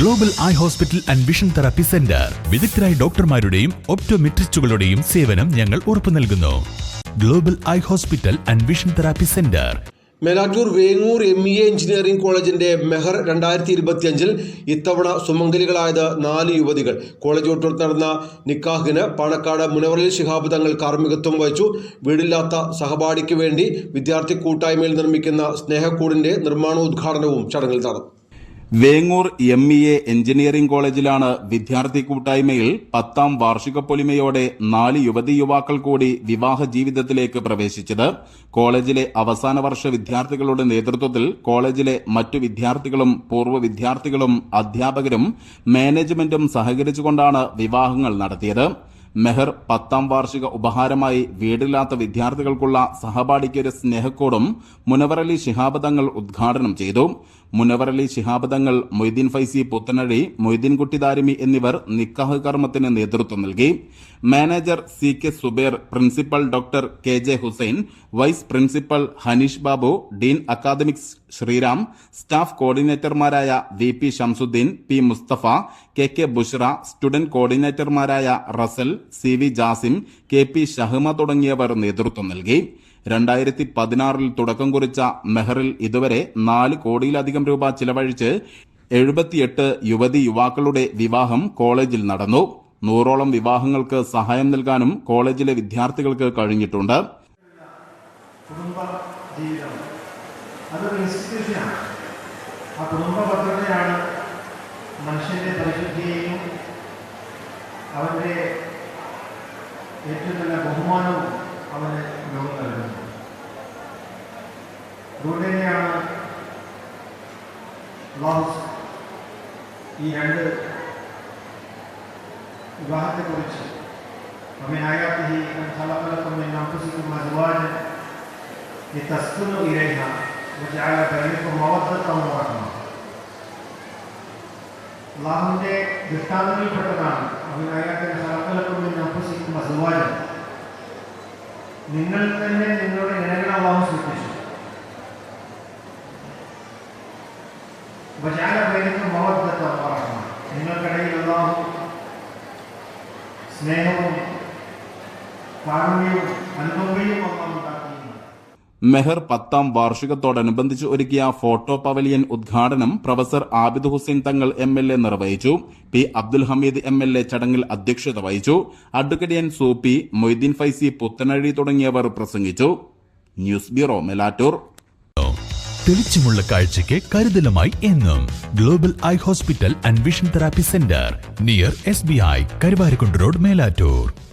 Global eye hospital and vision therapy centre വിദഗ്ധരായ ഡോക്ടർമാരുടെയും ഒപ്റ്റോമെട്രിസ്റ്റുകളുടെയും സേവനം ഞങ്ങൾ ഉറപ്പു നൽകുന്നു. Global eye hospital and vision therapy centre Melattur Vengoor M E engineering കോളേജിന്റെ മെഹർ രണ്ടായിരത്തി ഇരുപത്തിയഞ്ചിൽ ഇത്തവണ സുമംഗലികളായത് നാല് യുവതികൾ. കോളേജ് ഒട്ടു നടന്ന നിക്കാഹിന് പാണക്കാട് മുനവറിൽ ശിഹാബ് തങ്ങൾ കാർമ്മികത്വം വഹിച്ചു. വീടില്ലാത്ത സഹപാഠിക്ക് വേണ്ടി വിദ്യാർത്ഥി കൂട്ടായ്മയിൽ നിർമ്മിക്കുന്ന സ്നേഹക്കൂടിന്റെ നിർമ്മാണോദ്ഘാടനവും ചടങ്ങിൽ നടന്നു. Vengoor M E A engineering കോളേജിലാണ് വിദ്യാർത്ഥി കൂട്ടായ്മയിൽ പത്താം വാർഷിക പൊലിമയോടെ നാല് യുവതി യുവാക്കൾ കൂടി വിവാഹ ജീവിതത്തിലേക്ക് പ്രവേശിച്ചത്. കോളേജിലെ അവസാന വർഷ വിദ്യാർത്ഥികളുടെ നേതൃത്വത്തിൽ കോളേജിലെ മറ്റു വിദ്യാർത്ഥികളും പൂർവ വിദ്യാർത്ഥികളും അധ്യാപകരും മാനേജ്മെന്റും സഹകരിച്ചുകൊണ്ടാണ് വിവാഹങ്ങൾ നടത്തിയത്. മെഹർ പത്താം വാർഷിക ഉപഹാരമായി വീടില്ലാത്ത വിദ്യാർത്ഥികൾക്കുള്ള സഹപാഠിക്കൊരു സ്നേഹക്കോടും മുനവറലി ശിഹാബദങ്ങൾ ഉദ്ഘാടനം ചെയ്തു. മുനവറലി ശിഹാബദങ്ങൾ മൊയ്തീൻ ഫൈസി പുത്തനഴി മൊയ്തീൻകുട്ടി ദാരിമി എന്നിവർ നിക്കാഹ് കർമ്മത്തിന് നേതൃത്വം നൽകി. Manager C K Zubair principal doctor K J Hussain vice principal Haneesh Babu dean academics Sreeram staff കോർഡിനേറ്റർമാരായ V P Shamsuddin P Mustafa K K Bushra student കോർഡിനേറ്റർമാരായ Rasal C V Jasim K P Shahma തുടങ്ങിയവർ നേതൃത്വം നൽകി. രണ്ടായിരത്തി പതിനാറിൽ തുടക്കം കുറിച്ച മെഹറിൽ ഇതുവരെ നാല് കോടിയിലധികം രൂപ ചിലവഴിച്ച് എഴുപത്തിയെട്ട് യുവതി യുവാക്കളുടെ വിവാഹം കോളേജിൽ നടന്നു. നൂറോളം വിവാഹങ്ങൾക്ക് സഹായം നൽകാനും കോളേജിലെ വിദ്യാർത്ഥികൾക്ക് കഴിഞ്ഞിട്ടുണ്ട്. കുടുംബ ജീവിതം. അതൊരു ഇൻസ്റ്റിറ്റ്യൂഷനാണ് ആ കുടുംബ ഭദ്രതയാണ് ഏറ്റവും നല്ല ബഹുമാനവും അവന് ലോകം നൽകുന്നത് അതുകൊണ്ട് തന്നെയാണ് അള്ളാഹു ഈ രണ്ട് വിവാഹത്തെക്കുറിച്ച് ومن آياته أن خلق لكم من أنفسكم أزواجا لتسكنوا إليها وجعل بينكم مودة ورحمة അള്ളാഹുവിൻ്റെ ദൃഷ്ടാന്തങ്ങളിൽപ്പെട്ടതാണ് അവനായാലും സലക്കലക്കും നിങ്ങൾ തന്നെ നിങ്ങളുടെ ഇണകളെ അള്ളാഹു സൃഷ്ടിച്ചു വജാല ബൈനക്കും മവദ്ദത്ത വറഹ്മ നിങ്ങൾക്കിടയിൽ അള്ളാഹു സ്നേഹവും കാരുണ്യവും അനുകമ്പയും അള്ളാഹു ഉണ്ടാക്കിയിരുന്നു മെഹർ പത്താം വാർഷികത്തോടനുബന്ധിച്ച് ഒരുക്കിയ ഫോട്ടോ പവലിയൻ ഉദ്ഘാടനം professor Abid Hussain Thangal M L A നിർവഹിച്ചു. P Abdul Hameed M L A ചടങ്ങിൽ അധ്യക്ഷത വഹിച്ചു. അഡ്വക്കേറ്റ് എൻ സൂപ്പി മൊയ്തീൻ ഫൈസി പുത്തനഴി തുടങ്ങിയവർ പ്രസംഗിച്ചു. News bureau Melattur. തെളിച്ചമുള്ള കാഴ്ചയ്ക്ക് കരുതലുമായി എന്നും global eye hospital and vision therapy centre near S B I Karuvarakundu road Melattur.